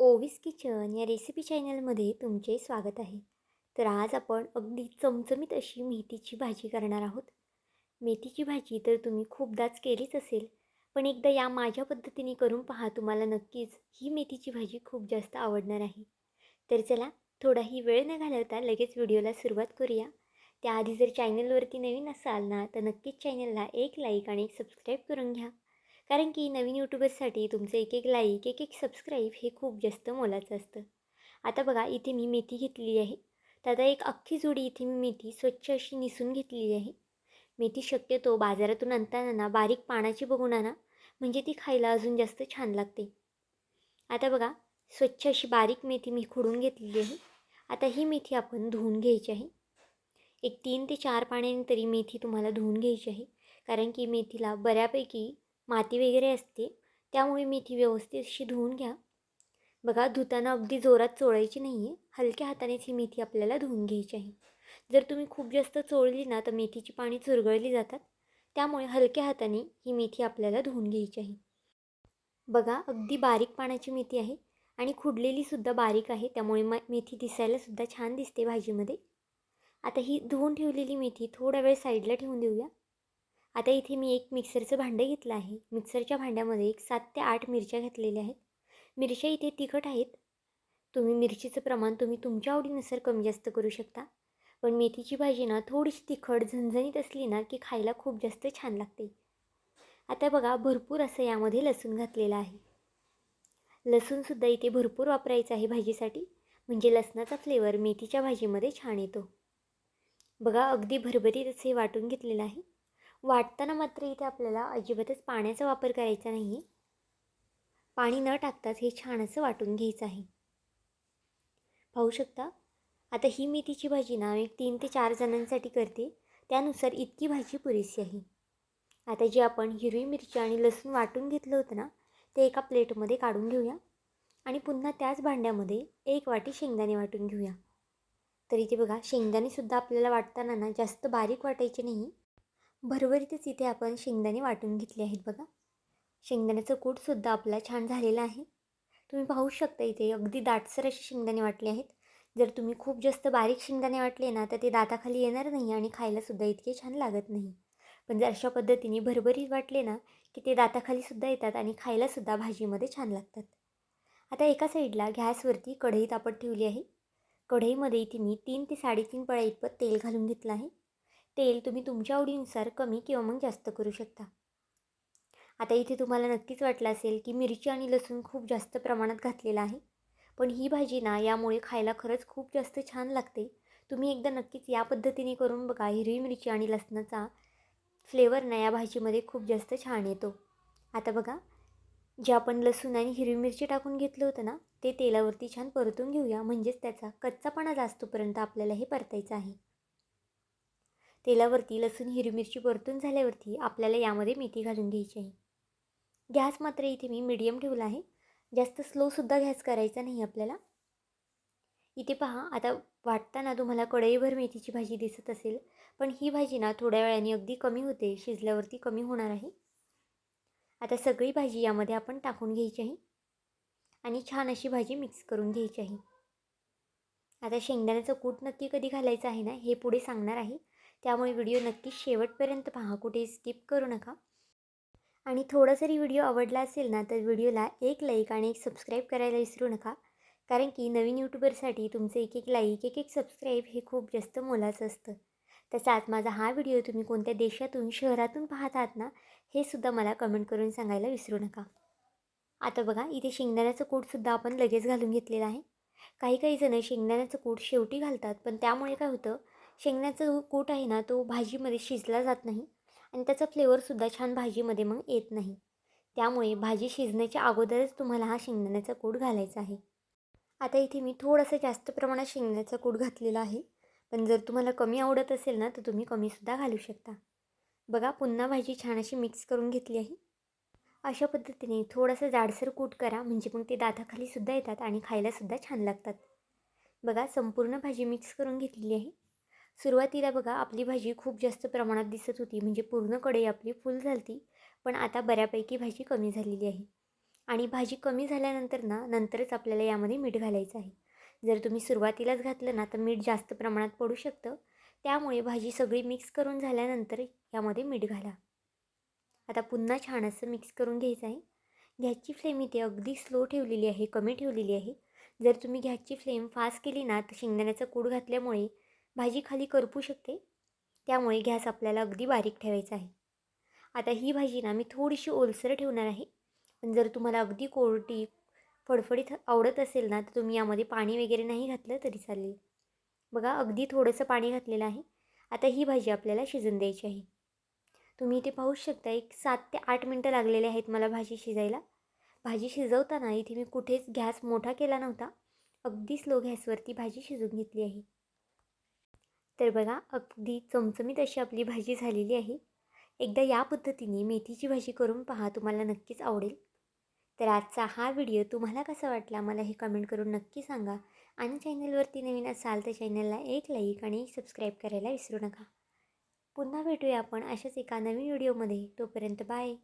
Ovis kitchen या recipe चॅनलमध्ये तुमचे स्वागत आहे. तर आज आपण अगदी चमचमीत अशी मेथीची भाजी करणार आहोत. मेथीची भाजी तर तुम्ही खूपदाच केलीच असेल पण एकदा या माझ्या पद्धतीने करून पहा तुम्हाला नक्कीच ही मेथीची भाजी खूप जास्त आवडणार आहे. तर चला थोडाही वेळ न घालवता लगेच व्हिडिओला सुरुवात करूया. त्याआधी जर चॅनलवरती नवीन असाल ना तर नक्कीच चॅनलला एक लाईक आणि एक सबस्क्राईब करून घ्या. कारण की नवीन यूट्यूबर्ससाठी तुमचं एक एक लाईक एक एक सबस्क्राईब हे खूप जास्त मोलाचं असतं. आता बघा इथे मी मेथी घेतली आहे. तर आता एक अख्खी जोडी इथे मी मेथी स्वच्छ अशी निसून घेतलेली आहे. मेथी शक्यतो बाजारातून आणताना ना बारीक पानाची बघून आणा म्हणजे ती खायला अजून जास्त छान लागते. आता बघा स्वच्छ अशी बारीक मेथी मी खुडून घेतलेली आहे. आता ही मेथी आपण धुवून घ्यायची आहे. एक तीन ते चार पाण्याने तरी मेथी तुम्हाला धुवून घ्यायची आहे. कारण की मेथीला बऱ्यापैकी माती वगैरे असते त्यामुळे मेथी व्यवस्थित अशी धुवून घ्या. बघा धुताना अगदी जोरात चोळायची नाही आहे हलक्या हातानेच ही मेथी आपल्याला धुवून घ्यायची आहे. जर तुम्ही खूप जास्त चोळली ना तर मेथीची पाणी चुरगळली जातात. त्यामुळे हलक्या हाताने ही मेथी आपल्याला धुवून घ्यायची आहे. बघा अगदी बारीक पाण्याची मेथी आहे आणि खुडलेलीसुद्धा बारीक आहे त्यामुळे म मेथी दिसायलासुद्धा छान दिसते भाजीमध्ये. आता ही धुवून ठेवलेली मेथी थोडा वेळ साईडला ठेवून देऊया. आता इथे मी एक मिक्सरचं भांडं घेतलं आहे. मिक्सरच्या भांड्यामध्ये एक सात ते आठ मिरच्या घेतलेल्या आहेत. मिरच्या इथे तिखट आहेत. तुम्ही मिरचीचं प्रमाण तुम्ही तुमच्या आवडीनुसार कमी जास्त करू शकता. पण मेथीची भाजी ना थोडीशी तिखट झणझणीत असली ना की खायला खूप जास्त छान लागते. आता बघा भरपूर असं यामध्ये लसूण घातलेलं आहे. लसूणसुद्धा इथे भरपूर वापरायचं आहे भाजीसाठी. म्हणजे लसणाचा फ्लेवर मेथीच्या भाजीमध्ये छान येतो. बघा अगदी भरभरीत असे वाटून घेतलेलं आहे. वाटताना मात्र इथे आपल्याला अजिबातच पाण्याचा वापर करायचा नाही. पाणी न टाकताच हे छान असं वाटून घ्यायचं आहे. पाहू शकता आता ही मेथीची भाजी ना एक तीन ते चार जणांसाठी करते. त्यानुसार इतकी भाजी पुरेशी आहे. आता जी आपण हिरवी मिरची आणि लसूण वाटून घेतलं होतं ना ते एका प्लेटमध्ये काढून घेऊया. आणि पुन्हा त्याच भांड्यामध्ये एक वाटी शेंगदाणे वाटून घेऊया. तर इथे बघा शेंगदाणेसुद्धा आपल्याला वाटताना ना जास्त बारीक वाटायचे नाही. भरभरीतच इथे आपण शेंगदाणे वाटून घेतले आहेत बघा. शेंगदाण्याचं कूटसुद्धा आपला छान झालेला आहे. तुम्ही पाहू शकता इथे अगदी दाटसर असे शेंगदाणे वाटले आहेत. जर तुम्ही खूप जास्त बारीक शेंगदाणे वाटले ना तर ते दाताखाली येणार नाही आणि खायलासुद्धा इतके छान लागत नाही. पण जर अशा पद्धतीने भरभरीत वाटले ना की ते दाताखालीसुद्धा येतात आणि खायलासुद्धा भाजीमध्ये छान लागतात. आता एका साईडला गॅसवरती कढई तापत ठेवली आहे. कढईमध्ये इथे मी तीन ते साडेतीन पळ्या इतपत तेल घालून घेतलं आहे. तेल तुम्ही तुमच्या आवडीनुसार कमी किंवा मग जास्त करू शकता. आता इथे तुम्हाला नक्कीच वाटलं असेल की मिरची आणि लसूण खूप जास्त प्रमाणात घातलेला आहे. पण ही भाजी ना यामुळे खायला खरंच खूप जास्त छान लागते. तुम्ही एकदा नक्कीच या पद्धतीने करून बघा हिरवी मिरची आणि लसणाचा फ्लेवर ना या भाजीमध्ये खूप जास्त छान येतो. आता बघा जे आपण लसूण आणि हिरवी मिरची टाकून घेतलं होतं ना ते तेलावरती छान परतून घेऊया. म्हणजेच त्याचा कच्चापणा जास्तपर्यंत आपल्याला हे परतायचं आहे. तेलावरती लसूण हिरवी मिरची परतून झाल्यावरती आपल्याला यामध्ये मेथी घालून घ्यायची आहे. गॅस मात्र इथे मी मीडियम ठेवला आहे. जास्त स्लोसुद्धा गॅस करायचा नाही आपल्याला. इथे पहा आता वाटताना तुम्हाला कढईभर मेथीची भाजी दिसत असेल पण ही भाजी ना थोड्या वेळाने अगदी कमी होते शिजल्यावरती कमी होणार आहे. आता सगळी भाजी यामध्ये आपण टाकून घ्यायची आहे. आणि छान अशी भाजी मिक्स करून घ्यायची आहे. आता शेंगदाण्याचं कूट नक्की कधी घालायचं आहे ना हे पुढे सांगणार आहे. त्यामुळे व्हिडिओ नक्की शेवटपर्यंत पहा कुठे स्किप करू नका. आणि थोडा जरी व्हिडिओ आवडला असेल ना तर व्हिडिओला एक लाईक आणि एक सबस्क्राईब करायला विसरू नका. कारण की नवीन यूट्यूबरसाठी तुमचे एक एक लाईक एक एक सबस्क्राईब हे खूप जास्त मोलाचं असतं. तसाच माझा हा व्हिडिओ तुम्ही कोणत्या देशातून शहरातून पाहत आहात ना हे सुद्धा मला कमेंट करून सांगायला विसरू नका. आता बघा इथे शेंगदाण्याचं कूटसुद्धा आपण लगेच घालून घेतलेलं आहे. काही काही जणं शेंगदाण्याचं कूट शेवटी घालतात पण त्यामुळे काय होतं शेंगण्याचा जो कूट आहे ना तो भाजीमध्ये शिजला जात नाही आणि त्याचा फ्लेवरसुद्धा छान भाजीमध्ये मग येत नाही. त्यामुळे भाजी शिजण्याच्या अगोदरच तुम्हाला हा शेंगदाण्याचा कूट घालायचा आहे. आता इथे मी थोडंसं जास्त प्रमाणात शेंगण्याचा कूट घातलेला आहे. पण जर तुम्हाला कमी आवडत असेल ना तर तुम्ही कमीसुद्धा घालू शकता. बघा पुन्हा भाजी छान अशी मिक्स करून घेतली आहे. अशा पद्धतीने थोडंसं जाडसर कूट करा म्हणजे मग ते दाताखालीसुद्धा येतात आणि खायलासुद्धा छान लागतात. बघा संपूर्ण भाजी मिक्स करून घेतलेली आहे. सुरुवातीला बघा आपली भाजी खूप जास्त प्रमाणात दिसत होती म्हणजे पूर्ण कढई आपली फुल झाली पण आता बऱ्यापैकी भाजी कमी झालेली आहे. आणि भाजी कमी झाल्यानंतर ना नंतरच आपल्याला यामध्ये मीठ घालायचं आहे. जर तुम्ही सुरुवातीलाच घातलं ना तर मीठ जास्त प्रमाणात पडू शकतं. त्यामुळे भाजी सगळी मिक्स करून झाल्यानंतर यामध्ये मीठ घाला. आता पुन्हा छान असं मिक्स करून घ्यायचं आहे. गॅसची फ्लेम इथे अगदी स्लो ठेवलेली आहे कमी ठेवलेली आहे. जर तुम्ही गॅसची फ्लेम फास्ट केली ना तर शेंगदाण्याचा कूड घातल्यामुळे भाजी खाली करपू शकते? त्यामुळे गॅस आपल्याला अगदी बारीक ठेवायचा आहे. आता ही भाजी ना मी थोडीशी ओलसर ठेवणार आहे. पण जर तुम्हाला अगदी कोरडी फडफडीत आवडत असेल ना तर तुम्ही यामध्ये पाणी वगैरे नाही घातलं तरी चालेल. बघा अगदी थोडंसं पाणी घातलेलं आहे. आता ही भाजी आपल्याला शिजून द्यायची आहे. तुम्ही इथे पाहू शकता एक सात ते आठ मिनटं लागलेले आहेत मला भाजी शिजायला. भाजी शिजवताना इथे मी कुठेच गॅस मोठा केला नव्हता. अगदी स्लो गॅसवरती भाजी शिजून घेतली आहे. तर बघा अगदी चमचमीत अशी आपली भाजी झालेली आहे. एकदा या पद्धतीने मेथीची भाजी करून पहा तुम्हाला नक्कीच आवडेल. तर आजचा हा व्हिडिओ तुम्हाला कसा वाटला मला हे कमेंट करून नक्की सांगा. आणि चॅनलवरती नवीन असाल तर चॅनलला एक लाईक आणि सबस्क्राईब करायला विसरू नका. पुन्हा भेटूया आपण अशाच एका नवीन व्हिडिओमध्ये. तोपर्यंत बाय